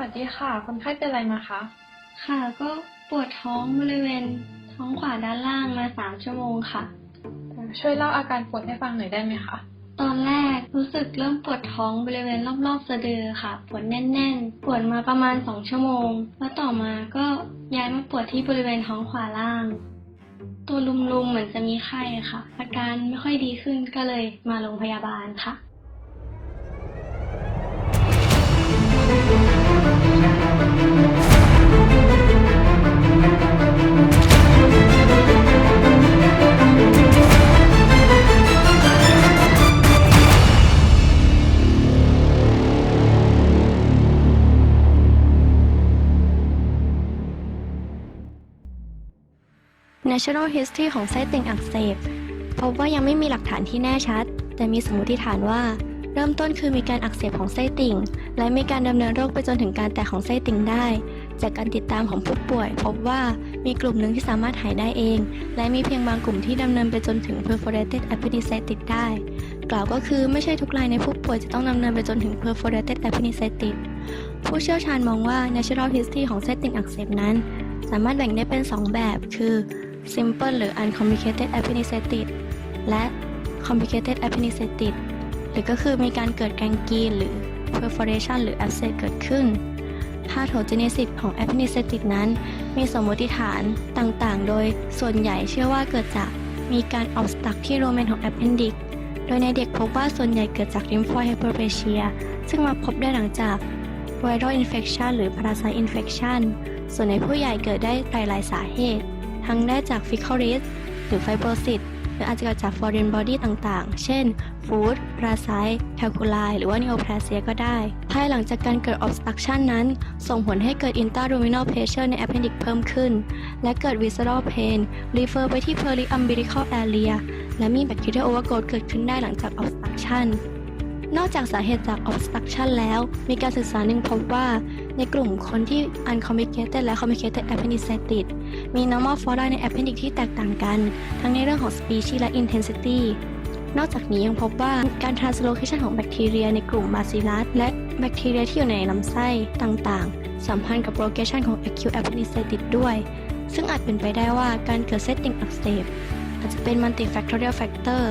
วัสดีค่ะ คนไข้เป็นอะไรมาคะ ค่ะ ก็ปวดท้องบริเวณท้องขวาด้านล่างมาสามชั่วโมงค่ะ ช่วยเล่าอาการปวดให้ฟังหน่อยได้ไหมคะ ตอนแรกรู้สึกเริ่มปวดท้องบริเวณรอบๆสะดือค่ะ ปวดแน่น ๆ ปวดมาประมาณสองชั่วโมง แล้วต่อมาก็ย้ายมาปวดที่บริเวณท้องขวาล่าง ตัวลุมๆเหมือนจะมีไข้ค่ะ อาการไม่ค่อยดีขึ้นก็เลยมาโรงพยาบาลค่ะ National History ของไส้ติ่งอักเสบพบว่ายังไม่มีหลักฐานที่แน่ชัด แต่มีสมมติฐานว่า เริ่มต้นคือมีการอักเสบของไส้ติ่ง และมีการดำเนินโรคไปจนถึงการแตกของไส้ติ่งได้ จากการติดตามของผู้ป่วย พบว่ามีกลุ่มหนึ่งที่สามารถหายได้เอง และมีเพียงบางกลุ่มที่ดำเนินไปจนถึง perforated appendicitis ได้ กล่าวก็คือไม่ใช่ทุกรายในผู้ป่วยจะต้องดำเนินไปจนถึง perforated appendicitis ผู้เชี่ยวชาญมองว่า natural history ของไส้ติ่งอักเสบนั้น สามารถแบ่งได้เป็น 2 แบบ คือ simple หรือ uncomplicated appendicitis และ complicated appendicitis หรือก็คือมีการเกิดแกงกีนหรือ perforation หรือ abscess เกิดขึ้น pathogenesis ของ appendicitis นั้น มีสมมติฐานต่างๆ โดยส่วนใหญ่เชื่อว่าเกิดจากมีการ obstruct ที่ lumen ของ appendix โดยในเด็กพบว่าส่วนใหญ่เกิดจาก lymphoid hyperplasia ซึ่งมาพบได้หลังจาก viral infection หรือ parasite infection ส่วนในผู้ใหญ่เกิดได้หลายๆสาเหตุ ทั้งได้จากฟิคอริสหรือไฟโปรซิตหรืออาจจะเกิดจากฟอร์เรนบอดี้ต่างๆ เช่นฟูดปราไซแคลคูลายหรือว่านิโอแพลเซียก็ได้ ภายหลังจากการเกิดออบสตักชันนั้น ส่งผลให้เกิดอินตารูมินอลเพเชอร์ในแอปเพนดิกเพิ่มขึ้น และเกิดวิสเซอรัลเพนรีเฟอร์ไปที่เพอริอัมบิริคอลแอเรียและมีแบคทีเรียโอเวอร์โกดเกิดขึ้นได้หลังจากออบสตักชันนอกจากสาเหตุจากออบสตักชันแล้ว มีการศึกษาหนึ่งพบว่า ในกลุ่มคนที่ uncomplicated และ complicated appendicitis มี normal flora ใน appendix ที่แตกต่างกัน ทั้งในเรื่องของ species และ intensity นอกจากนี้ยังพบว่าการ translocation ของแบคทีเรียในกลุ่ม bacillus และแบคทีเรียที่อยู่ในลำไส้ต่างๆ สัมพันธ์กับ progression ของ acute appendicitis ด้วย ซึ่งอาจเป็นไปได้ว่าการเกิดเซตติ่งอักเสบอาจจะเป็น multifactorial factor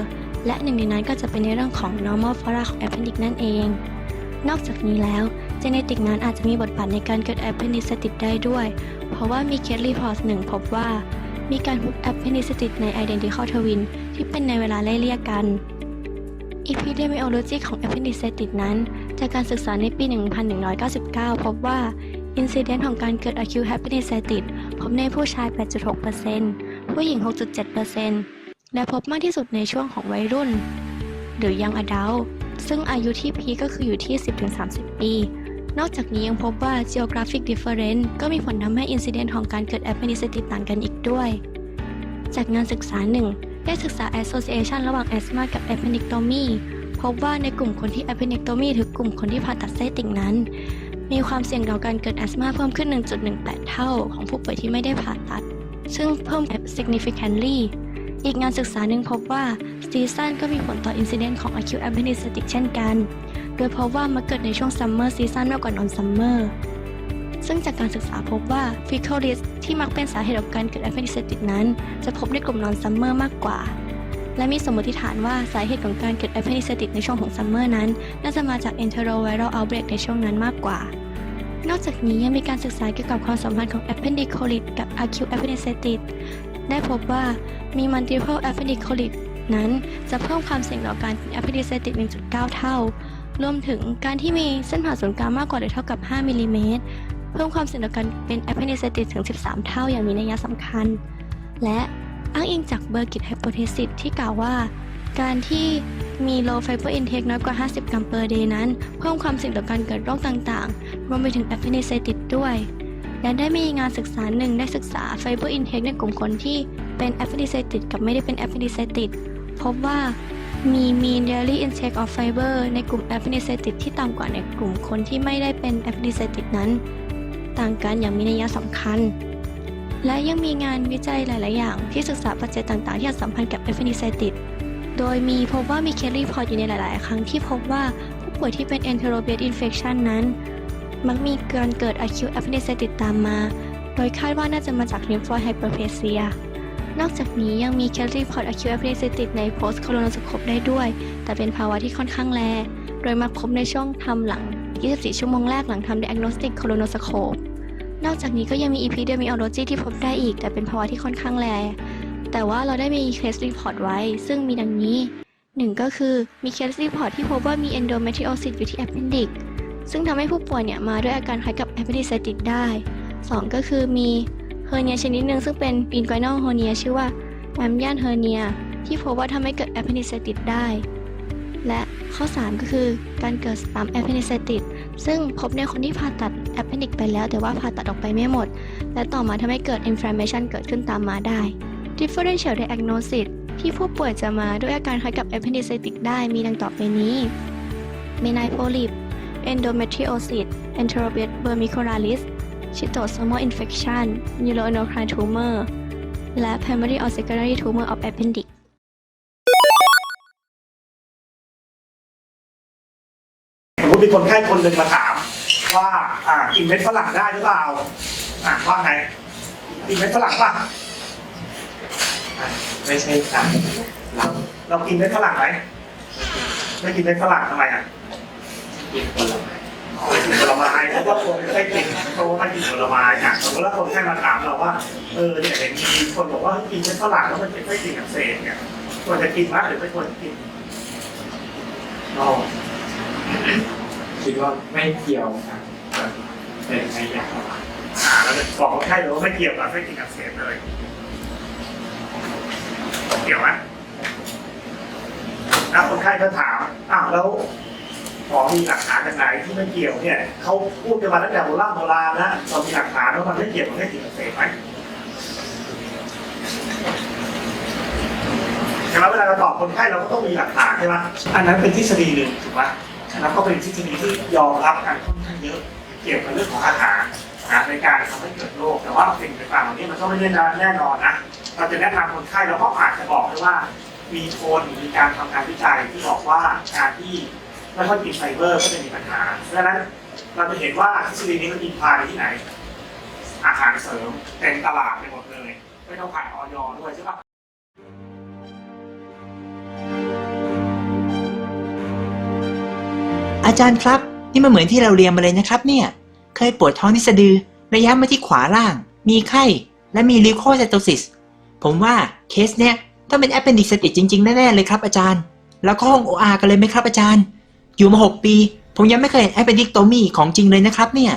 และหนึ่งในนั้นก็จะเป็นในเรื่องของ normal flora ของ appendix นั่นเอง นอกจากนี้แล้ว genetic นั้นอาจจะมีบทบาทในการเกิด appendicitis ได้ด้วย เพราะว่ามีเคสรีพอร์ตหนึ่งพบว่า มีการพบ appendicitis ใน identical twin ที่เป็นในเวลาไล่เลี่ยกัน epidemiology ของ appendicitis นั้น จากการศึกษาในปี 1199 พบว่า incidence ของการเกิด acute appendicitis พบในผู้ชาย 8.6%ผู้หญิง 6.7%และพบมากที่สุดในช่วงของวัยรุ่น หรือ young adult ซึ่งอายุที่พีก็คืออยู่ที่ 10-30 ปี นอกจากนี้ยังพบว่า geographic difference ก็มีผลทำให้ incidence ของการเกิด appendicitis ต่างกันอีกด้วย จากงานศึกษาหนึ่งได้ศึกษา association ระหว่าง asthma กับ appendectomy พบว่าในกลุ่มคนที่ appendectomy หรือกลุ่มคนที่ผ่าตัดไส้ติ่งนั้น มีความเสี่ยงต่อการเกิด asthma เพิ่มขึ้น 1.18 เท่าของผู้ป่วยที่ไม่ได้ผ่าตัด ซึ่งเพิ่ม significantly อีกงานศึกษาหนึ่งพบว่าซีซันก็มีผลต่อ incidence ของ acute appendicitis เช่นกัน โดยเพบว่ามาเกิดในช่วง summer season มากกว่า non summer ซึ่งจากการศึกษาพบว่า fecal risk ที่มักเป็นสาเหตุของการเกิด appendicitis นั้น จะพบในกลุ่ม non summer มากกว่า และมีสมมติฐานว่าสาเหตุของการเกิด appendicitis ในช่วงของ summer นั้น น่าจะมาจาก enteroviral outbreak ในช่วงนั้นมากกว่า นอกจากนี้ยังมีการศึกษาเกี่ยวกับความสัมพันธ์ของ appendiculitis กับ acute appendicitis ได้พบว่ามี multiple appendicitis นั้นจะเพิ่มความเสี่ยงต่อการเป็น appendicitis 1.9 เท่า รวมถึงการที่มีเส้นผ่าศูนย์กลางมากกว่าหรือเท่ากับ 5มิลลิเมตรเพิ่มความเสี่ยงต่อการเป็น appendicitis ถึง 13 เท่าอย่างมีนัยสำคัญ และอ้างอิงจากเบอร์กิต hypothesis ที่กล่าวว่า การที่มี low fiber intake น้อยกว่า 50 กรัม per day นั้น เพิ่มความเสี่ยงต่อการเกิดโรคต่างๆ รวมไปถึง appendicitis ด้วย และได้มีงานศึกษาหนึ่งได้ศึกษา fiber intake ในกลุ่มคนที่เป็น appendicitis กับไม่ได้เป็น appendicitis พบว่า มี mean daily intake of fiber ในกลุ่ม appendicitis ที่ต่ำกว่าในกลุ่มคนที่ไม่ได้เป็น appendicitis นั้น ต่างกันอย่างมีนัยสำคัญ และยังมีงานวิจัยหลาย ๆ อย่างที่ศึกษาปัจจัยต่าง ๆ ที่อาจสัมพันธ์กับ appendicitis โดยมีพบว่ามีเคสรีพอร์ตอยู่ในหลาย ๆ ครั้งที่พบว่าผู้ป่วยที่เป็น enterobius infection นั้น มักมีการเกิด acute appendicitis ตามมา โดยคาดว่าน่าจะมาจาก lymphoid hyperplasia นอกจากนี้ยังมี case report acute appendicitis ใน post colonoscope ได้ด้วย แต่เป็นภาวะที่ค่อนข้างแรโดยมักพบในช่วงทำหลัง 24 ชั่วโมงแรกหลังทำ diagnostic colonoscope นอกจากนี้ก็ยังมี epidemiology ที่พบได้อีก แต่เป็นภาวะที่ค่อนข้างแรแต่ว่าเราได้มี case report ไว้ ซึ่งมีดังนี้หนึ่งก็คือมี case report ที่พบว่ามี endometriosis อยู่ที่ appendix ซึ่งทำให้ผู้ป่วยเนี่ยมาด้วยอาการคล้ายกับ appendicitis ได้ 2 ก็คือมี อร์เนียชนิดหนึ่งซึ่งเป็นปีนไกนอลเฮอร์เนียชื่อว่าแอมย่านเฮอร์เนียที่พบว่าทำให้เกิดแอปเนิเซติดได้ และข้อ 3 ก็คือการเกิดสปัมแอปเนิเซติดซึ่งพบในคนที่ผ่าตัดแอปเพนิกไปแล้วแต่ว่าผ่าตัดออกไปไม่หมด และต่อมาทำให้เกิดอินฟลามเมชันเกิดขึ้นตามมาได้ differential diagnosis ที่ผู้ป่วยจะมาด้วยอาการคล้ายกับแอปพนิเซติดได้มีดังต่อไปนี้เมนายโพลิปเอน endometriosis enterobiate อร์มิโคราลิส schistosomal infection neuroendocrine tumor และ primary or secondary tumor of appendix สมมติมีคนไข้คนหนึ่งมาถาม ว่าอ่ากินเม็ดฝรั่งได้หรือเปล่าอ่าว่าไงกินเม็ดฝรั่งป่ะไม่ใช่ครับเราเรากินเม็ดฝรั่งไหมไม่กินเม็ดฝรั่งทำไมอะกินผลไม้กิน ผลไม้เพราะว่าคนไม่กินเพราะว่าไม่กินผลไม้อะสมมติว่าคนไข้มาถามเราว่า เออเนี่ยเห็นมีคนบอกว่ากินเม็ดฝรั่งแล้วมันเป็นไส้ติ่งอักเสบเนี่ยควรจะกินไหมหรือไม่ควรกินก็คิดว่าไม่เกี่ยวครับแบบเป็นไงอย่างไรอ่าแล้วบอกคนไข้เลยว่าไม่เกี่ยวกับไส้ติ่งอักเสบเลย เกี่ยวไหมแล้วคนไข้ก็ถามอ้าวแล้ว หมอมีหลักฐานจากไหนที่ไม่เกี่ยวเนี่ยเขาพูดกันมาตั้งแต่โบราณโบราณแล้วเรามีหลักฐานว่ามันไม่เกี่ยวกับไส้ติ่งอักเสบไหมใช่ไหมเวลาเราตอบคนไข้เราก็ต้องมีหลักฐานใช่ไหมอันนั้นเป็นทฤษฎีหนึ่งถูกไหมแล้วก็เป็นทฤษฎีที่ยอมรับกันค่อนข้างเยอะเกี่ยวกับเรื่องของอาหารในการทำให้เกิดโรคแต่ว่าสิ่งต่างๆเหล่านี้มันก็ไม่ได้แน่นอนนะเราจะแนะนำคนไข้เราก็อาจจะบอกได้ว่า มีคนมีการทำงานวิจัยที่บอกว่าการที่ ไม่ค่อยกินไฟเบอร์ก็จะมีปัญหาเพราะฉะนั้นเราจะเห็นว่าทฤษฎีนี้มันอินพลายที่ไหน อาหารเสริมเต็มตลาดไปหมดเลย ไม่ต้องผ่านออยด้วยใช่ปะอาจารย์ครับ นี่มันเหมือนที่เราเรียนมาเลยนะครับ เนี่ย เคยปวดท้องที่สะดือ ระยะมาที่ขวาล่าง มีไข้ และมีลิโคไซโตซิส ผมว่าเคสเนี่ยต้องเป็นแอปเปนดิกสติจริงๆ แน่ๆเลยครับอาจารย์ แล้วก็ห้องโออากันเลยไหมครับอาจารย์ อยู่มา6ปี ผมยังไม่เคยเห็นแอปเปนดิกโตมีของจริงเลยนะครับเนี่ย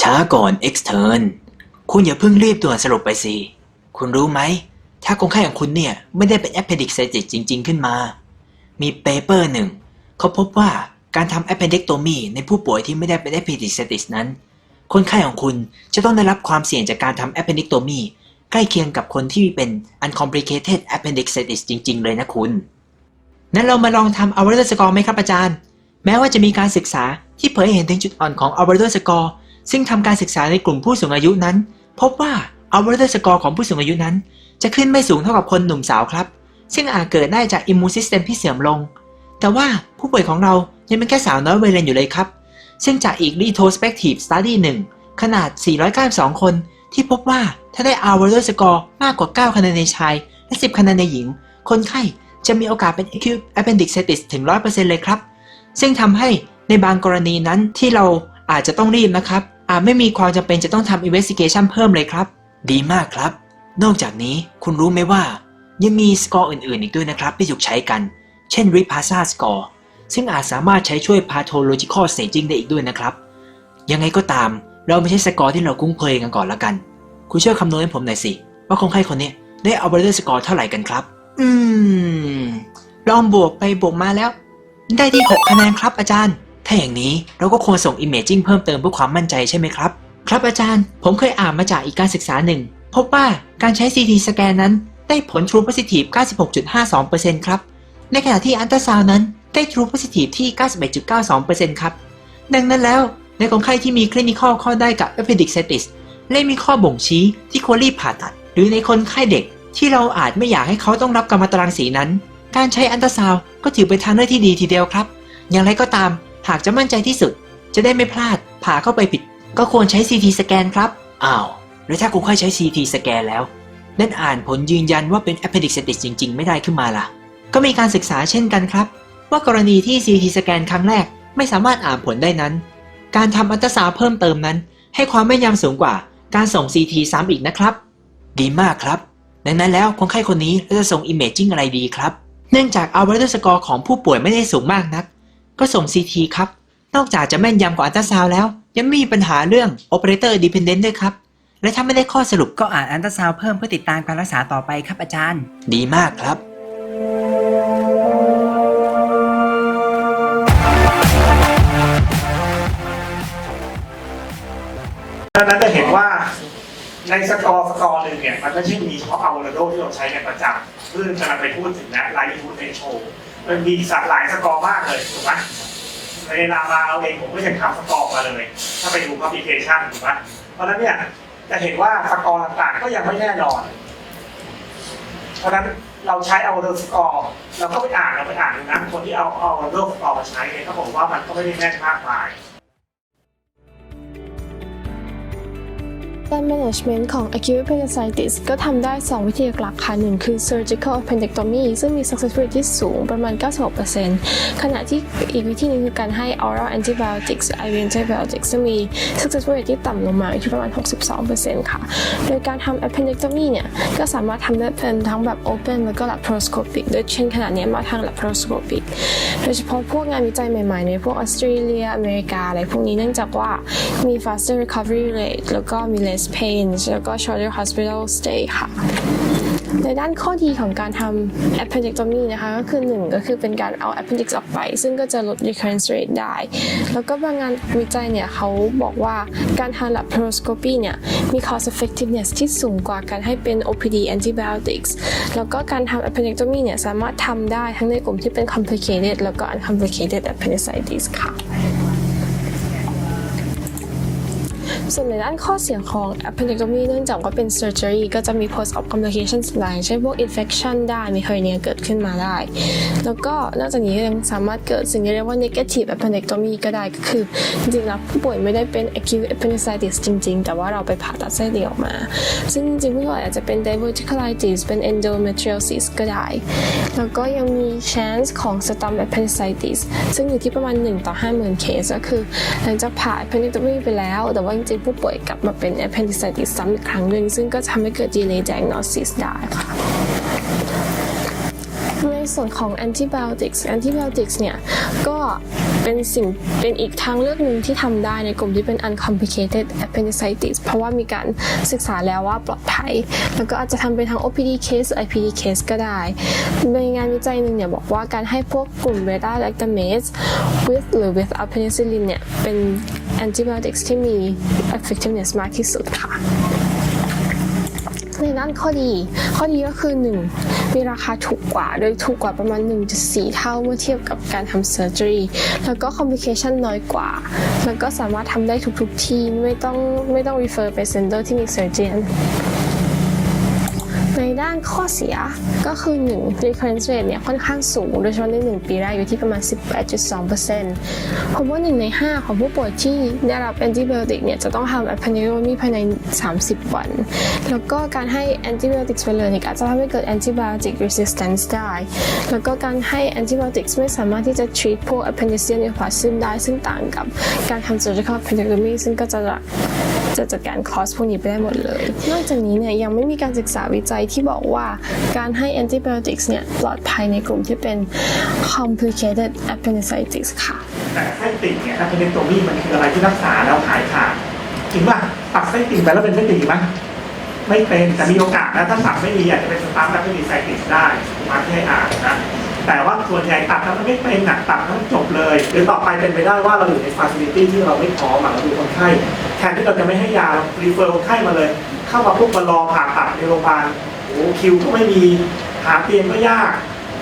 ช้าก่อน extern คุณอย่าเพิ่งรีบด่วนสรุปไปสิ คุณรู้ไหม ถ้าคนไข้ของคุณเนี่ย ไม่ได้เป็นแอปเปนดิกไซติสจริง ๆ ขึ้นมา มีเปเปอร์หนึ่ง เขาพบว่าการทำ appendectomy ในผู้ป่วยที่ไม่ได้เป็น appendicitis นั้น คนไข้ของคุณจะต้องได้รับความเสี่ยงจากการทำ appendectomy ใกล้เคียงกับคนที่เป็น uncomplicated appendicitis จริง ๆ เลยนะคุณ นั้นเรามาลองทำ Alvarado score ไหมครับอาจารย์ แม้ว่าจะมีการศึกษาที่เผยให้เห็นถึงจุดอ่อนของ Alvarado score ซึ่งทำการศึกษาในกลุ่มผู้สูงอายุนั้น พบว่า Alvarado score ของผู้สูงอายุนั้น จะขึ้นไม่สูงเท่ากับคนหนุ่มสาวครับ ซึ่งอาจเกิดได้จาก immune system ที่เสื่อมลง แต่ว่าผู้ป่วยของเรายังเป็นแค่สาวน้อยวัยเรียนอยู่เลยครับ ซึ่งจากอีก retrospective study หนึ่งขนาด 492 คน ที่พบว่าถ้าได้ Alvarado score มากกว่า 9 คะแนนในชาย และ 10 คะแนนในหญิง คนไข้จะมีโอกาสเป็น acute appendicitis ถึง 100%เลยครับ ซึ่งทำให้ในบางกรณีนั้นที่เราอาจจะต้องรีบนะครับ อาจไม่มีความจำเป็นจะต้องทำ investigation เพิ่มเลยครับ ดีมากครับ นอกจากนี้คุณรู้ไหมว่า ยังมีสกอร์อื่นๆ อีกด้วยนะครับ ที่ถูกใช้กัน เช่น Ripasa score ซึ่งอาจสามารถใช้ช่วย pathological staging ได้อีกด้วยนะครับ ยังไงก็ตามเราไม่ใช่สกอร์ที่เราคุ้นเคยกันก่อนละกัน คุณช่วยคำนวณให้ผมหน่อยสิ ว่าคนไข้คนนี้ได้ Alvarado score เท่าไหร่กันครับ อืม ลองบวกไปบวกมาแล้ว ได้ที่ 6 คะแนนครับอาจารย์ ถ้าอย่างนี้เราก็ควรส่ง imaging เพิ่มเติมเพื่อความมั่นใจใช่ไหมครับ ครับอาจารย์ ผมเคยอ่านมาจากอีกการศึกษาหนึ่ง พบว่าการใช้ CT สแกนนั้น ได้ผล True Positive 96.52%ครับ ในขณะที่อันตราซาวนั้นได้ True Positive ที่ 91.92%ครับ ดังนั้นแล้วในคนไข้ที่มี Clinical ข้าได้กับ Appendicitis และมีข้อบ่งชี้ที่ควรรีบผ่าตัด หรือในคนไข้เด็กที่เราอาจไม่อยากให้เขาต้องรับกรรมตรังสีนั้น การใช้อันตราซาวก็ถือเป็นทางเลือกที่ดีทีเดียวครับ อย่างไรก็ตามหากจะมั่นใจที่สุด จะได้ไม่พลาดผ่าเข้าไปผิด ก็ควรใช้ CT สแกนครับ อ้าวแล้วถ้าคนไข้ใช้ CT สแกนแล้วนั่นอ่านผลยืนยันว่าเป็น appendicitis จริง ๆ ไม่ได้ขึ้นมาล่ะ ก็มีการศึกษาเช่นกันครับ ว่ากรณีที่ CT สแกนครั้งแรกไม่สามารถอ่านผลได้นั้น การทำอัลตราซาวด์เพิ่มเติมนั้น ให้ความแม่นยำสูงกว่าการส่ง CT ซ้ำอีกนะครับ ดีมากครับ ดังนั้นแล้วคนไข้คนนี้เราจะส่ง Imaging อะไรดีครับ เนื่องจาก Alvarado Score ของผู้ป่วยไม่ได้สูงมากนัก ก็ส่ง CT ครับ นอกจากจะแม่นยำกว่าอัลตราซาวแล้ว ยังมีปัญหาเรื่อง Operator Dependent ด้วยครับ และถ้าไม่ได้ข้อสรุปก็อ่านอัลตราซาวเพิ่มเพื่อติดตามการรักษาต่อไปครับอาจารย์ ดีมากครับ ในสกอร์สกอร์หนึ่งเนี่ยมันไม่ใช่มีเฉพาะอัลโรโดที่เราใช้ในประจำซึ่งกำลังไปพูดถึงนะไลท์ทูเทโชมันมีสักหลายสกอร์มากเลยถูกไหมในรามาเราเองผมก็ยังทำสกอร์มาเลย ถ้าไปดูพับลิเคชันถูกไหมเพราะนั้นเนี่ยจะเห็นว่าสกอร์ต่างๆก็ยังไม่แน่นอน เพราะฉะนั้นเราใช้เอาเดอร์สกอร์เราก็ไปอ่านเราไปอ่านดูนะคนที่เอาเอาเดอร์สกอร์มาใช้เนี่ยเขาบอกว่ามันก็ไม่ได้แน่นมากมาย การ management ของ acute appendicitis ก็ทำได้ 2 วิธีหลักค่ะหนึ่งคือ surgical appendectomy ซึ่งมี success rate ที่สูงประมาณ 96%ขณะที่อีกวิธีนึงคือการให้ oral antibiotics IV antibiotics ซึ่งมี success rate ที่ต่ำลงมาอยู่ที่ประมาณ 62%ค่ะ โดยการทำ appendectomy เนี่ย ก็สามารถทำได้เป็นทั้งแบบ open แล้วก็ laparoscopic โดยเช่นขณะนี้มาทาง laparoscopic โดยเฉพาะพวกงานวิจัยใหม่ๆ ในพวกออสเตรเลียอเมริกาอะไรพวกนี้เนื่องจากว่ามี faster recovery rate แล้วก็มี less chest pain แล้วก็ shorter hospital stay ค่ะ ในด้านข้อดีของการทำ appendectomy นะคะ ก็คือหนึ่งก็คือเป็นการเอา appendix ออกไป ซึ่งก็จะลด recurrence rate ได้ แล้วก็บางงานวิจัยเนี่ยเขาบอกว่าการทำ laparoscopy เนี่ยมี cost effectiveness ที่สูงกว่าการให้เป็น OPD antibiotics แล้วก็การทำ appendectomy เนี่ยสามารถทำได้ทั้งในกลุ่มที่เป็น complicated แล้วก็ uncomplicated appendicitis ค่ะ ส่วนในด้านข้อเสียของ appendectomy เนื่องจากว่าเป็น surgery ก็จะมี post op complications หลายเช่นพวก infection ได้มี hernia เกิดขึ้นมาได้ แล้วก็นอกจากนี้ยังสามารถเกิดสิ่งที่เรียกว่า negative appendectomy ก็ได้ก็คือ จริงๆแล้วผู้ป่วยไม่ได้เป็น acute appendicitis จริง ๆ แต่ว่าเราไปผ่าตัดไส้ติ่งออกมา ซึ่งจริงๆผู้ป่วยอาจจะเป็น diverticulitis เป็น endometriosis ก็ได้ แล้วก็ยังมี chance ของ stomach appendicitis ซึ่งอยู่ที่ประมาณ 1 ต่อ 50,000 เคสก็คือหลังจากผ่า appendectomy ไปแล้ว แต่ว่าจริงๆผู้ป่วยกลับมาเป็น appendicitis ซ้ำอีกครั้งหนึ่งซึ่งก็จะทำให้เกิด delay diagnosis ได้ค่ะในส่วนของ antibiotics antibiotics เนี่ยก็ เป็นสิ่งเป็นอีกทางเลือกหนึ่งที่ทำได้ในกลุ่มที่เป็น uncomplicated appendicitis เพราะว่ามีการศึกษาแล้วว่าปลอดภัย แล้วก็อาจจะทำเป็นทั้ง OPD case IPD case ก็ได้ ในงานวิจัยหนึ่งเนี่ยบอกว่าการให้พวกกลุ่ม beta lactamase with หรือ without penicillin เนี่ยเป็น antibiotics ที่มี effectiveness มากที่สุดค่ะ ในด้านข้อดี ข้อดีก็คือ 1. มีราคาถูกกว่า โดยถูกกว่าประมาณ 1.4 เท่าเมื่อเทียบกับการทำ surgery แล้วก็คอมพลิเคชันน้อยกว่า แล้วก็สามารถทำได้ทุกๆที่ไม่ต้องไม่ต้องรีเฟอร์ไปเซนเตอร์ที่มีเซอร์เจียน ในด้านข้อเสียก็คือ 1. recurrence rate เนี่ยค่อนข้างสูง โดยเฉพาะใน 1 ปีแรกอยู่ที่ประมาณ 18.2%ผมว่า 1 ใน 5 ของผู้ป่วยที่ได้รับ antibiotic เนี่ยจะต้องทำ appendectomy ภายใน 30 วัน แล้วก็การให้ antibiotics ไปเลยเนี่ยอาจจะทำให้เกิด antibiotic resistance ได้ แล้วก็การให้ antibiotics ไม่สามารถที่จะ treat พวก appendicitis neoplasm ได้ซึ่งต่างกับการทำ surgical appendectomy ซึ่งก็จะจะจัดการคอสพวกนี้ไปได้หมดเลย นอกจากนี้เนี่ยยังไม่มีการศึกษาวิจัยที่บอกว่าการให้ antibiotics เนี่ยปลอดภัยในกลุ่มที่เป็น complicated appendicitis ค่ะ แต่ไส้ติ่งเนี่ยถ้าเป็นตัวมีมันคืออะไรที่รักษาแล้วหายขาดจริงป่ะตัดไส้ติ่งไปแล้วเป็นไส้ติ่งไหมไม่เป็นแต่มีโอกาสนะถ้าตัดไม่มีอาจจะเป็นสตาร์ทแล้วไม่มีไส้ติ่งได้มาที่ให้อ่านนะแต่ว่าส่วนใหญ่ตัดแล้วมันไม่เป็นหนักตัดแล้วจบเลย หรือต่อไปเป็นไปได้ว่าเราอยู่ในฟาซิลิตี้ที่เราไม่พร้อมอะเราดูคนไข้แทนที่เราจะไม่ให้ยารีเฟอร์คนไข้มาเลย เข้ามาปุ๊บมารอผ่าตัดในโรงพยาบาล โอ้คิวก็ไม่มีหาเตียงก็ยาก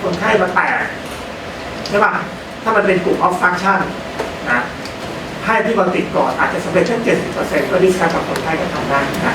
คนไข้มาแตกใช่ป่ะถ้ามันเป็นกลุ่มออฟฟังชันนะให้ที่มาติดก่อนอาจจะสำเร็จแค่เจ็ดสิบเปอร์เซ็นต์ก็ดิสการกับคนไข้ก็ทำได้นะ